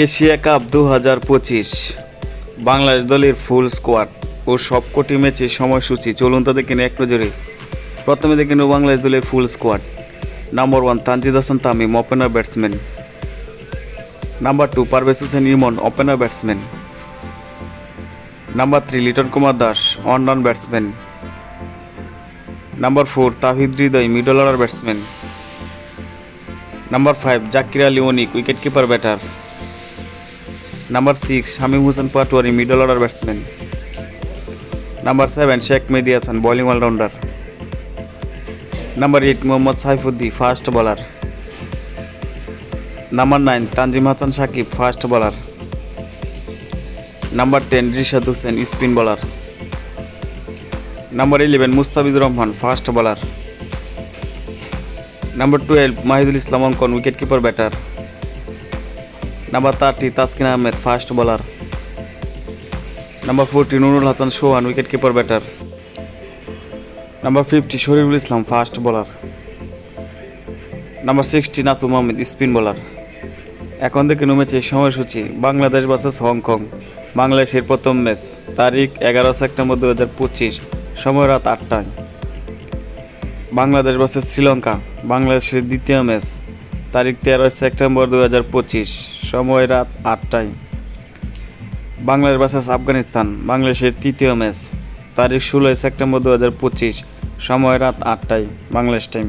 Asia cup দু হাজার পঁচিশ। বাংলাদেশ দলের ফুল স্কোয়াড ও সবকটি ম্যাচের সময়সূচি। চলুন তা দেখে নিই এক নজরে। প্রথমে দেখে নেব বাংলাদেশ দলের full squad. Number one Tanzid Hasan Tamim, opener batsman. Number two Parvez Hossain Emon, opener batsman. Number three Liton Kumar Das on batsman. Number four Towhid Hridoy, middle order batsman. Number five Zakir Ali Anik wicket keeper batter. Number six Shamim Hossain Patwari middle order batsman number seven Sheikh Mehedi Hasan bowling allrounder number eight Mohammad Saifuddin fast bowler number nine Tanzim Hasan Sakib fast bowler number ten Rishad Hossain spin bowler number eleven Mustafizur Rahman fast bowler number twelve Mahidul Islam Ankon wicket keeper batter number thirty Taskin Ahmed fast bowler number forty Nurul Hasan Sohan wicket keeper batter number fifty Shariful Islam fast bowler number sixty Nasum Ahmed spin bowler এখন থেকে ম্যাচে সময়সূচি, Bangladesh versus Hong Kong বাংলাদেশের প্রথম match তারিখ এগারো September দু হাজার পঁচিশ, সময় রাত আটটায়। বাংলাদেশ ভার্সেস শ্রীলঙ্কা, বাংলাদেশের দ্বিতীয় ম্যাচ তারিখ তেরোই সেপ্টেম্বর দু হাজার পঁচিশ, সময় রাত আটটায়। বাংলাদেশ ভার্সেস আফগানিস্তান, বাংলাদেশের তৃতীয় ম্যাচ, তারিখ ষোলোই সেপ্টেম্বর দু হাজার পঁচিশ, সময় রাত আটটায়, বাংলাদেশ টাইম